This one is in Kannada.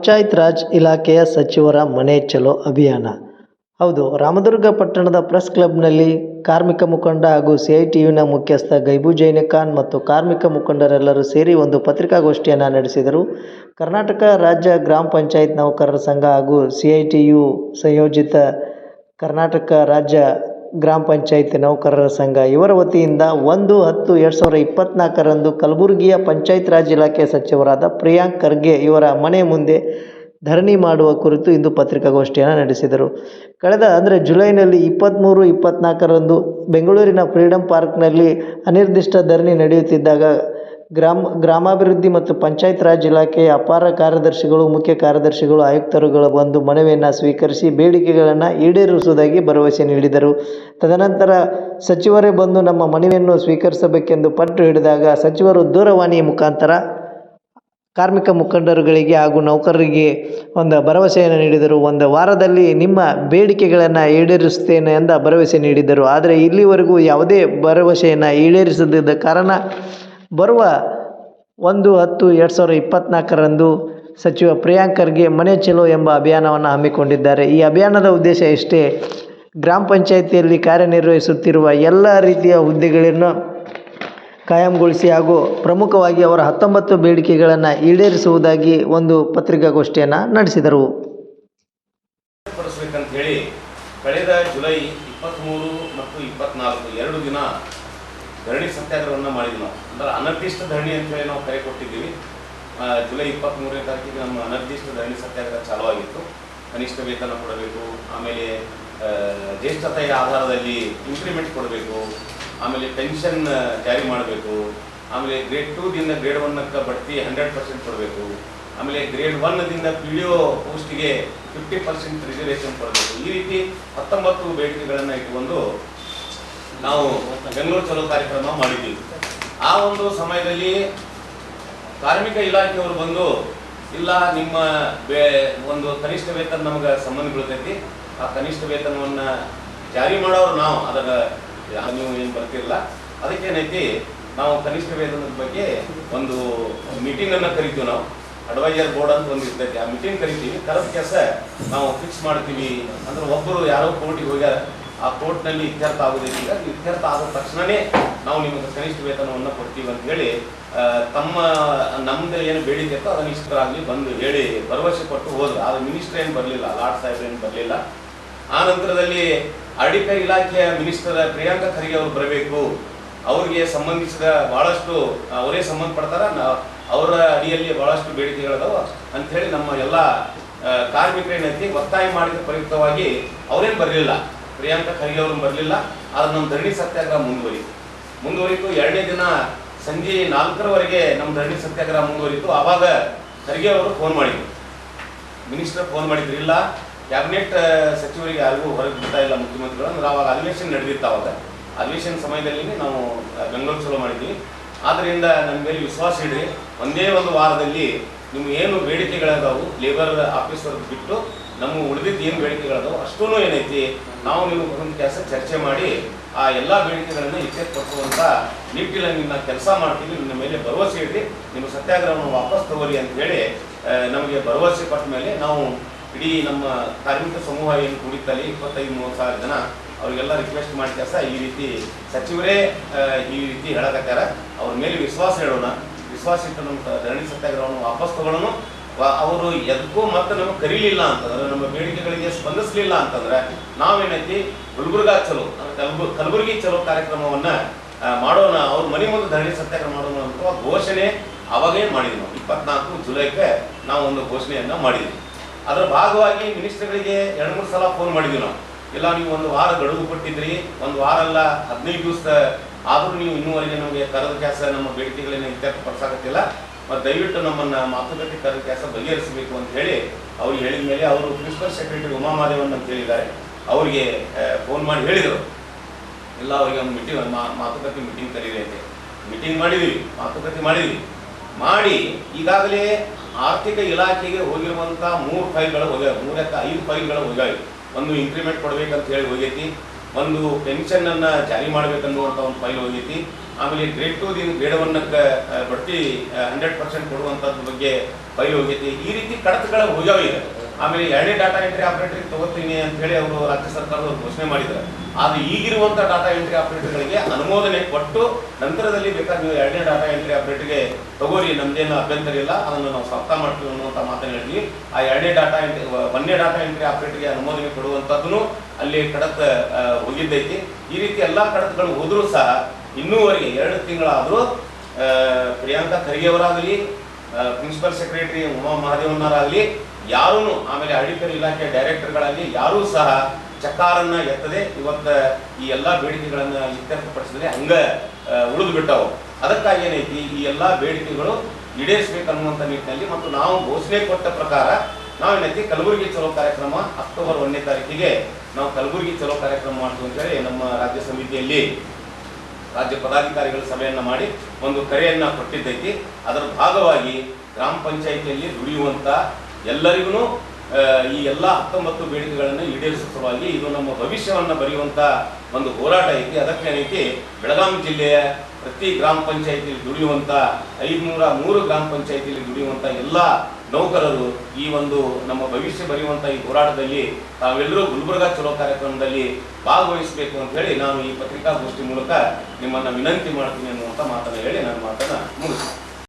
ಪಂಚಾಯತ್ ರಾಜ್ ಇಲಾಖೆಯ ಸಚಿವರ ಮನೆ ಚಲೋ ಅಭಿಯಾನ. ಹೌದು, ರಾಮದುರ್ಗ ಪಟ್ಟಣದ ಪ್ರೆಸ್ ಕ್ಲಬ್ನಲ್ಲಿ ಕಾರ್ಮಿಕ ಮುಖಂಡ ಹಾಗೂ ಸಿ ಐ ಟಿ ಮುಖ್ಯಸ್ಥ ಗೈಬು ಜೈನ್ ಖಾನ್ ಮತ್ತು ಕಾರ್ಮಿಕ ಮುಖಂಡರೆಲ್ಲರೂ ಸೇರಿ ಒಂದು ಪತ್ರಿಕಾಗೋಷ್ಠಿಯನ್ನು ನಡೆಸಿದರು. ಕರ್ನಾಟಕ ರಾಜ್ಯ ಗ್ರಾಮ ಪಂಚಾಯತ್ ನೌಕರರ ಸಂಘ ಹಾಗೂ ಸಿ ಐ ಟಿ ಯು ಸಂಯೋಜಿತ ಕರ್ನಾಟಕ ರಾಜ್ಯ ಗ್ರಾಮ ಪಂಚಾಯತ್ ನೌಕರರ ಸಂಘ. ಇವರ ವತಿಯಿಂದ ಒಂದು ಹತ್ತು ಎರಡು ಸಾವಿರದ ಇಪ್ಪತ್ತ್ನಾಲ್ಕರಂದು ಕಲಬುರಗಿಯ ಪಂಚಾಯತ್ ರಾಜ್ ಇಲಾಖೆ ಸಚಿವರಾದ ಪ್ರಿಯಾಂಕ್ ಖರ್ಗೆ ಇವರ ಮನೆ ಮುಂದೆ ಧರಣಿ ಮಾಡುವ ಕುರಿತು ಇಂದು ಪತ್ರಿಕಾಗೋಷ್ಠಿಯನ್ನು ನಡೆಸಿದರು. ಕಳೆದ ಅಂದರೆ ಜುಲೈನಲ್ಲಿ ಇಪ್ಪತ್ತ್ಮೂರು ಇಪ್ಪತ್ತ್ನಾಲ್ಕರಂದು ಬೆಂಗಳೂರಿನ ಫ್ರೀಡಂ ಪಾರ್ಕ್ನಲ್ಲಿ ಅನಿರ್ದಿಷ್ಟ ಧರಣಿ ನಡೆಯುತ್ತಿದ್ದಾಗ ಗ್ರಾಮ, ಗ್ರಾಮಾಭಿವೃದ್ಧಿ ಮತ್ತು ಪಂಚಾಯತ್ ರಾಜ್ ಇಲಾಖೆಯ ಅಪಾರ ಕಾರ್ಯದರ್ಶಿಗಳು, ಮುಖ್ಯ ಕಾರ್ಯದರ್ಶಿಗಳು, ಆಯುಕ್ತರುಗಳ ಬಂದು ಮನವಿಯನ್ನು ಸ್ವೀಕರಿಸಿ ಬೇಡಿಕೆಗಳನ್ನು ಈಡೇರಿಸುವುದಾಗಿ ಭರವಸೆ ನೀಡಿದರು. ತದನಂತರ ಸಚಿವರೇ ಬಂದು ನಮ್ಮ ಮನವಿಯನ್ನು ಸ್ವೀಕರಿಸಬೇಕೆಂದು ಪಟ್ಟು ಹಿಡಿದಾಗ ಸಚಿವರು ದೂರವಾಣಿ ಮುಖಾಂತರ ಕಾರ್ಮಿಕ ಮುಖಂಡರುಗಳಿಗೆ ಹಾಗೂ ನೌಕರರಿಗೆ ಒಂದು ಭರವಸೆಯನ್ನು ನೀಡಿದರು. ಒಂದು ವಾರದಲ್ಲಿ ನಿಮ್ಮ ಬೇಡಿಕೆಗಳನ್ನು ಈಡೇರಿಸುತ್ತೇನೆ ಎಂದ ಭರವಸೆ ನೀಡಿದರು. ಆದರೆ ಇಲ್ಲಿವರೆಗೂ ಯಾವುದೇ ಭರವಸೆಯನ್ನು ಈಡೇರಿಸದಿದ್ದ ಕಾರಣ ಬರುವ ಒಂದು ಹತ್ತು ಎರಡು ಸಾವಿರದ ಇಪ್ಪತ್ತ್ನಾಲ್ಕರಂದು ಸಚಿವ ಪ್ರಿಯಾಂಕ್ ಖರ್ಗೆ ಮನೆ ಚಲೋ ಎಂಬ ಅಭಿಯಾನವನ್ನು ಹಮ್ಮಿಕೊಂಡಿದ್ದಾರೆ. ಈ ಅಭಿಯಾನದ ಉದ್ದೇಶ ಇಷ್ಟೇ, ಗ್ರಾಮ ಪಂಚಾಯಿತಿಯಲ್ಲಿ ಕಾರ್ಯನಿರ್ವಹಿಸುತ್ತಿರುವ ಎಲ್ಲ ರೀತಿಯ ಹುದ್ದೆಗಳನ್ನು ಕಾಯಂಗೊಳಿಸಿ ಹಾಗೂ ಪ್ರಮುಖವಾಗಿ ಅವರ ಹತ್ತೊಂಬತ್ತು ಬೇಡಿಕೆಗಳನ್ನು ಈಡೇರಿಸುವುದಾಗಿ ಒಂದು ಪತ್ರಿಕಾಗೋಷ್ಠಿಯನ್ನು ನಡೆಸಿದರು. ಕಳೆದ ಜುಲೈ ಇಪ್ಪತ್ತ್ಮೂರು ಮತ್ತು ಇಪ್ಪತ್ನಾಲ್ಕು ಎರಡು ದಿನ ಧರಣಿ ಸತ್ಯಾಗ್ರಹವನ್ನು ಮಾಡಿದ್ವಿ ನಾವು. ಅಂದ್ರೆ ಅನಿರ್ದಿಷ್ಟ ಧರಣಿ ಅಂತ ಹೇಳಿ ನಾವು ಕರೆ ಕೊಟ್ಟಿದ್ದೀವಿ. ಜುಲೈ ಇಪ್ಪತ್ತ್ಮೂರನೇ ತಾರೀಕಿಗೆ ನಮ್ಮ ಅನಿರ್ದಿಷ್ಟ ಧರಣಿ ಸತ್ಯಾಗ್ರಹ ಚಾಲುವಾಗಿತ್ತು. ಕನಿಷ್ಠ ವೇತನ ಕೊಡಬೇಕು, ಆಮೇಲೆ ಜ್ಯೇಷ್ಠತೆಯ ಆಧಾರದಲ್ಲಿ ಇಂಕ್ರಿಮೆಂಟ್ ಕೊಡಬೇಕು, ಆಮೇಲೆ ಪೆನ್ಷನ್ ಜಾರಿ ಮಾಡಬೇಕು, ಆಮೇಲೆ ಗ್ರೇಡ್ ಟೂದಿಂದ ಗ್ರೇಡ್ ಒನ್ನಕ್ಕೆ ಬಡ್ತಿ ಹಂಡ್ರೆಡ್ ಪರ್ಸೆಂಟ್ ಕೊಡಬೇಕು, ಆಮೇಲೆ ಗ್ರೇಡ್ ಒನ್ದಿಂದ ಪಿ ಡಿ ಒ ಪೋಸ್ಟಿಗೆ ಫಿಫ್ಟಿ ಪರ್ಸೆಂಟ್ ರಿಸರ್ವೇಷನ್ ಕೊಡಬೇಕು. ಈ ರೀತಿ ಹತ್ತೊಂಬತ್ತು ಬೇಡಿಕೆಗಳನ್ನು ಇಟ್ಟುಕೊಂಡು ನಾವು ಬೆಂಗಳೂರು ಚಲೋ ಕಾರ್ಯಕ್ರಮ ಮಾಡಿದ್ದೀವಿ. ಆ ಒಂದು ಸಮಯದಲ್ಲಿ ಕಾರ್ಮಿಕ ಇಲಾಖೆಯವರು ಬಂದು, ಇಲ್ಲ, ನಿಮ್ಮ ಒಂದು ಕನಿಷ್ಠ ವೇತನ ನಮಗೆ ಸಂಬಂಧ ಬೀಳ್ತೈತಿ. ಆ ಕನಿಷ್ಠ ವೇತನವನ್ನು ಜಾರಿ ಮಾಡೋರು ನಾವು. ಅದರ, ನೀವು ಏನು ಬರ್ತಿರಲ್ಲ ಅದಕ್ಕೇನೈತಿ, ನಾವು ಕನಿಷ್ಠ ವೇತನದ ಬಗ್ಗೆ ಒಂದು ಮೀಟಿಂಗನ್ನು ಕರಿತೀವಿ ನಾವು. ಅಡ್ವೈಸರ್ ಬೋರ್ಡ್ ಅಂತ ಒಂದು ಇರ್ತೈತಿ. ಆ ಮೀಟಿಂಗ್ ಕರಿತೀವಿ. ಕರೆದ ಕೆಲಸ ನಾವು ಫಿಕ್ಸ್ ಮಾಡ್ತೀವಿ. ಅಂದ್ರೆ ಒಬ್ಬರು ಯಾರೋ ಕೋರ್ಟಿಗೆ ಹೋಗ್ಯಾರ. ಆ ಕೋರ್ಟ್ನಲ್ಲಿ ಇತ್ಯರ್ಥ ಆಗೋದಿಲ್ಲ ಇತ್ಯರ್ಥ ಆದ ತಕ್ಷಣನೇ ನಾವು ನಿಮಗೆ ಕನಿಷ್ಠ ವೇತನವನ್ನು ಕೊಡ್ತೀವಿ ಅಂತ ಹೇಳಿ ತಮ್ಮ, ನಮ್ದು ಏನು ಬೇಡಿಕೆ ಇತ್ತು ಅದನ್ನ ಇಷ್ಟರಾಗಲಿ ಬಂದು ಹೇಳಿ ಭರವಸೆ ಕೊಟ್ಟು ಹೋದ್ರೆ ಆ ಮಿನಿಸ್ಟರ್ ಏನು ಬರಲಿಲ್ಲ, ಲಾರ್ಡ್ ಸಾಹೇಬ್ ಏನು ಬರಲಿಲ್ಲ. ಆ ನಂತರದಲ್ಲಿ ಅಡಿಕೆ ಇಲಾಖೆಯ ಮಿನಿಸ್ಟರ್ ಪ್ರಿಯಾಂಕ ಖರ್ಗೆ ಅವರು ಬರಬೇಕು. ಅವರಿಗೆ ಸಂಬಂಧಿಸಿದ ಬಹಳಷ್ಟು, ಅವರೇ ಸಂಬಂಧಪಡ್ತಾರ. ಅವರ ಅಡಿಯಲ್ಲಿ ಬಹಳಷ್ಟು ಬೇಡಿಕೆಗಳದಾವ ಅಂಥೇಳಿ ನಮ್ಮ ಎಲ್ಲ ಕಾರ್ಮಿಕರೇನೈತಿ ಒತ್ತಾಯ ಮಾಡಿದ ಪ್ರಯುಕ್ತವಾಗಿ ಅವರೇನು ಬರಲಿಲ್ಲ. ಪ್ರಿಯಾಂಕಾ ಖರ್ಗೆ ಅವರು ಬರಲಿಲ್ಲ, ಆದ್ರೆ ನಮ್ಮ ಧರಣಿ ಸತ್ಯಾಗ್ರಹ ಮುಂದುವರಿತು. ಮುಂದುವರಿತು, ಎರಡನೇ ದಿನ ಸಂಜೆ ನಾಲ್ಕರವರೆಗೆ ನಮ್ಮ ಧರಣಿ ಸತ್ಯಾಗ್ರಹ ಮುಂದುವರಿತು. ಆವಾಗ ಖರ್ಗೆ ಅವರು ಫೋನ್ ಮಾಡಿದ್ರು. ಮಿನಿಸ್ಟರ್ ಫೋನ್ ಮಾಡಿದ್ರು, ಇಲ್ಲ ಕ್ಯಾಬಿನೆಟ್ ಸಚಿವರಿಗೆ ಯಾರಿಗೂ ಹೊರಗೆ ಬಿಡ್ತಾ ಇಲ್ಲ ಮುಖ್ಯಮಂತ್ರಿಗಳು, ಅಂದ್ರೆ ಆವಾಗ ಅಧಿವೇಶನ ನಡೆದಿತ್ತು ಅವಾಗ ಅಧಿವೇಶನ ಸಮಯದಲ್ಲಿ ನಾವು ಬೆಂಗಳೂರು ಚಲೋ ಮಾಡಿದ್ವಿ. ಆದ್ದರಿಂದ ನನ್ನ ಮೇಲೆ ವಿಶ್ವಾಸ ಇಡ್ರಿ, ಒಂದೇ ಒಂದು ವಾರದಲ್ಲಿ ನಿಮ್ಗೆ ಏನು ಬೇಡಿಕೆಗಳಾದವು ಲೇಬರ್ ಆಫೀಸರ್ ಬಿಟ್ಟು ನಮ್ಮ ಉಳಿದಿದ್ದು ಏನು ಬೇಡಿಕೆಗಳದಾವು ಅಷ್ಟೂ ಏನೈತಿ, ನಾವು ನೀವು ಒಂದು ಕೆಲಸ ಚರ್ಚೆ ಮಾಡಿ ಆ ಎಲ್ಲ ಬೇಡಿಕೆಗಳನ್ನು ಇತ್ಯರ್ಥಪಡಿಸುವಂಥ ನಿಟ್ಟಿನಲ್ಲಿ ನಾವು ಕೆಲಸ ಮಾಡ್ತೀವಿ ನಿಮ್ಮ ಮೇಲೆ ಭರವಸೆ ಇಡ್ರಿ, ನಿಮ್ಮ ಸತ್ಯಾಗ್ರಹವನ್ನು ವಾಪಸ್ ತಗೋರಿ ಅಂತ ಹೇಳಿ ನಮಗೆ ಭರವಸೆ ಕೊಟ್ಟ ಮೇಲೆ ನಾವು ಇಡೀ ನಮ್ಮ ಕಾರ್ಮಿಕ ಸಮೂಹ ಏನು ಕುಡಿತಲ್ಲಿ ಇಪ್ಪತ್ತೈದು, ಮೂವತ್ತು ಸಾವಿರ ಜನ, ಅವರಿಗೆಲ್ಲ ರಿಕ್ವೆಸ್ಟ್ ಮಾಡಿ ಕೆಲಸ ಈ ರೀತಿ ಸಚಿವರೇ ಈ ರೀತಿ ಹೇಳಕತ್ತಾರ. ಅವ್ರ ಮೇಲೆ ವಿಶ್ವಾಸ ಹೇಳೋಣ ವಿಶ್ವಾಸ ಇಟ್ಟು ನಮ್ಮ ಧರಣಿ ಸತ್ಯಾಗ್ರಹವನ್ನು ವಾಪಸ್ ತಗೊಳ್ಳೋಣ. ಅವರು ಎದಕ್ಕೂ ಮತ್ತೆ ನಮಗೆ ಕರೀಲಿಲ್ಲ ಅಂತಂದ್ರೆ, ನಮ್ಮ ಬೇಡಿಕೆಗಳಿಗೆ ಸ್ಪಂದಿಸಲಿಲ್ಲ ಅಂತಂದ್ರೆ, ನಾವೇನೈತಿ ಗುಲ್ಬರ್ಗಾ ಚಲೋ ಕಲ್ಬು ಕಲಬು, ಕಲಬುರಗಿ ಚಲೋ ಕಾರ್ಯಕ್ರಮವನ್ನ ಮಾಡೋಣ, ಅವ್ರ ಮನೆ ಮುಂದೆ ಧರಣಿ ಸತ್ಯಾಗ್ರಹ ಮಾಡೋಣ ಅಂತ ಘೋಷಣೆ ಅವಾಗೇ ಮಾಡಿದ್ವಿ ನಾವು. ಇಪ್ಪತ್ನಾಲ್ಕು ಜುಲೈಗೆ ನಾವು ಒಂದು ಘೋಷಣೆಯನ್ನ ಮಾಡಿದ್ವಿ. ಅದರ ಭಾಗವಾಗಿ ಮಿನಿಸ್ಟರ್ಗಳಿಗೆ ಎರಡು, ಮೂರು ಸಲ ಫೋನ್ ಮಾಡಿದ್ವಿ ನಾವು. ಇಲ್ಲ, ನೀವು ಒಂದು ವಾರ ಗಡುವು ಕೊಟ್ಟಿದ್ರಿ, ಒಂದು ವಾರ ಅಲ್ಲ, ಹದಿನೈದು ದಿವಸ ಆದರೂ ನೀವು ಇನ್ನೂವರೆಗೆ ನಮಗೆ ಕರೆದ ಕೆಲಸ, ನಮ್ಮ ಬೇಡಿಕೆಗಳನ್ನ ಇತ್ಯರ್ಥಪಡಿಸಾಕತ್ತಿಲ್ಲ. ಮತ್ತು ದಯವಿಟ್ಟು ನಮ್ಮನ್ನ ಮಾತುಕತೆ ಕರೆ ಕೆಲಸ ಬಗೆಹರಿಸಬೇಕು ಅಂತ ಹೇಳಿ ಅವ್ರು ಹೇಳಿದ ಮೇಲೆ ಅವರು ಪ್ರಿನ್ಸಿಪಲ್ ಸೆಕ್ರೆಟರಿ ಉಮಾ ಮಾದೇವನ್ ಅಂತ ಹೇಳಿದ್ದಾರೆ. ಅವರಿಗೆ ಫೋನ್ ಮಾಡಿ ಹೇಳಿದರು. ಇಲ್ಲ ಅವರಿಗೆ ಒಂದು ಮೀಟಿಂಗ್ ಮಾತುಕತೆ ಮೀಟಿಂಗ್ ಕರೀರಿ ಅಂತ ಮೀಟಿಂಗ್ ಮಾಡಿದ್ವಿ, ಮಾತುಕತೆ ಮಾಡಿದ್ವಿ. ಮಾಡಿ, ಈಗಾಗಲೇ ಆರ್ಥಿಕ ಇಲಾಖೆಗೆ ಹೋಗಿರುವಂಥ ಮೂರು ಫೈಲ್ಗಳು ಹೋಗ್ಯಾವ. ಮೂರಕ್ಕೆ ಐದು ಫೈಲ್ಗಳು ಹೋಗ್ಯಾವೆ. ಒಂದು ಇಂಕ್ರಿಮೆಂಟ್ ಕೊಡಬೇಕಂತ ಹೇಳಿ ಹೋಗೈತಿ. ಒಂದು ಪೆನ್ಷನ್ ಅನ್ನ ಜಾರಿ ಮಾಡ್ಬೇಕನ್ನುವಂಥ ಒಂದು ಫೈಲ್ ಹೋಗೈತಿ. ಆಮೇಲೆ ಗ್ರೇಡ್ ಟು ದಿನ ಗ್ರೇಡವನ್ನ ಬಡ್ತಿ ಹಂಡ್ರೆಡ್ ಪರ್ಸೆಂಟ್ ಕೊಡುವಂಥದ್ದು ಬಗ್ಗೆ ಬಯಲು ಹೋಗೈತಿ. ಈ ರೀತಿ ಕಡತಗಳ ಹೋಗ್ಯಾವ ಈಗ. ಆಮೇಲೆ ಎರಡನೇ ಡಾಟಾ ಎಂಟ್ರಿ ಆಪರೇಟರ್ ತಗೋತೀನಿ ಅಂತ ಹೇಳಿ ಅವರು ರಾಜ್ಯ ಸರ್ಕಾರದವರು ಘೋಷಣೆ ಮಾಡಿದ್ದಾರೆ. ಆದ್ರೆ ಈಗಿರುವಂತ ಡಾಟಾ ಎಂಟ್ರಿ ಆಪರೇಟರ್ಗಳಿಗೆ ಅನುಮೋದನೆ ಕೊಟ್ಟು ನಂತರದಲ್ಲಿ ಬೇಕಾದ್ರೆ ನೀವು ಎರಡನೇ ಡಾಟಾ ಎಂಟ್ರಿ ಆಪರೇಟರ್ಗೆ ತಗೋರಿ, ನಮ್ದೇನು ಅಭ್ಯಂತರ ಇಲ್ಲ, ಅದನ್ನು ನಾವು ಸಪ್ತಾ ಮಾಡ್ತೀವಿ ಅನ್ನುವಂಥ ಮಾತನ್ನು ಹೇಳಿದ್ವಿ ಆ ಎರಡನೇ ಡಾಟಾ ಎಂಟ್ರಿ ಒಂದೇ ಡಾಟಾ ಎಂಟ್ರಿ ಆಪರೇಟರ್ಗೆ ಅನುಮೋದನೆ ಕೊಡುವಂತದ್ದು ಅಲ್ಲಿ ಕಡತ ಹೋಗಿದ್ದೈತಿ. ಈ ರೀತಿ ಎಲ್ಲಾ ಕಡತಗಳು ಹೋದರೂ ಸಹ ಇನ್ನೂವರೆಗೆ, ಎರಡು ತಿಂಗಳಾದರೂ ಪ್ರಿಯಾಂಕಾ ಖರ್ಗೆ ಪ್ರಿನ್ಸಿಪಲ್ ಸೆಕ್ರೆಟರಿ ಉಮಾ ಮಹಾದೇವನ್ನರಾಗಲಿ ಯಾರೂ ಆಮೇಲೆ ಅಡಿಕರ್ ಇಲಾಖೆ ಡೈರೆಕ್ಟರ್ಗಳಲ್ಲಿ ಯಾರೂ ಸಹ ಚಕಾರನ್ನ ಎತ್ತದೆ ಇವತ್ತು ಈ ಎಲ್ಲ ಬೇಡಿಕೆಗಳನ್ನು ಇತ್ಯರ್ಥಪಡಿಸಿದ್ರೆ ಹಂಗೆ ಉಳಿದು ಬಿಟ್ಟವು. ಅದಕ್ಕಾಗಿ ಏನೈತಿ, ಈ ಎಲ್ಲ ಬೇಡಿಕೆಗಳು ಈಡೇರಿಸಬೇಕನ್ನುವಂಥ ನಿಟ್ಟಿನಲ್ಲಿ ಮತ್ತು ನಾವು ಘೋಷಣೆ ಕೊಟ್ಟ ಪ್ರಕಾರ ನಾವೇನೈತಿ ಕಲಬುರಗಿ ಚಲೋ ಕಾರ್ಯಕ್ರಮ ಅಕ್ಟೋಬರ್ ಒಂದನೇ ತಾರೀಕಿಗೆ ನಾವು ಕಲಬುರಗಿ ಚಲೋ ಕಾರ್ಯಕ್ರಮ ಮಾಡ್ತೀವಿ ಅಂತೇಳಿ ನಮ್ಮ ರಾಜ್ಯ ಸಮಿತಿಯಲ್ಲಿ ರಾಜ್ಯ ಪದಾಧಿಕಾರಿಗಳ ಸಭೆಯನ್ನು ಮಾಡಿ ಒಂದು ಕರೆಯನ್ನು ಕೊಟ್ಟಿದ್ದೈತಿ. ಅದರ ಭಾಗವಾಗಿ ಗ್ರಾಮ ಪಂಚಾಯಿತಿಯಲ್ಲಿ ದುಡಿಯುವಂಥ ಎಲ್ಲರಿಗೂ ಈ ಎಲ್ಲ ಹತ್ತೊಂಬತ್ತು ಬೇಡಿಕೆಗಳನ್ನು ಈಡೇರಿಸುವ ಇದು ನಮ್ಮ ಭವಿಷ್ಯವನ್ನು ಬರೆಯುವಂಥ ಒಂದು ಹೋರಾಟ ಐತಿ. ಅದಕ್ಕೆ ಏನೈತಿ? ಬೆಳಗಾವಿ ಜಿಲ್ಲೆಯ ಪ್ರತಿ ಗ್ರಾಮ ಪಂಚಾಯಿತಿಯಲ್ಲಿ ದುಡಿಯುವಂಥ ಐದುನೂರ ಮೂರು ಗ್ರಾಮ ಪಂಚಾಯಿತಿಯಲ್ಲಿ ದುಡಿಯುವಂಥ ಎಲ್ಲ ನೌಕರರು ಈ ಒಂದು ನಮ್ಮ ಭವಿಷ್ಯ ಬರೆಯುವಂಥ ಈ ಹೋರಾಟದಲ್ಲಿ ತಾವೆಲ್ಲರೂ ಗುಲ್ಬರ್ಗ ಚಲೋ ಕಾರ್ಯಕ್ರಮದಲ್ಲಿ ಭಾಗವಹಿಸಬೇಕು ಅಂತ ಹೇಳಿ ನಾನು ಈ ಪತ್ರಿಕಾಗೋಷ್ಠಿ ಮೂಲಕ ನಿಮ್ಮನ್ನ ವಿನಂತಿ ಮಾಡ್ತೀನಿ ಅನ್ನುವಂಥ ಮಾತನ್ನ ಹೇಳಿ ನನ್ನ ಮಾತನ್ನ ಮುಗಿಸ್ತೀನಿ.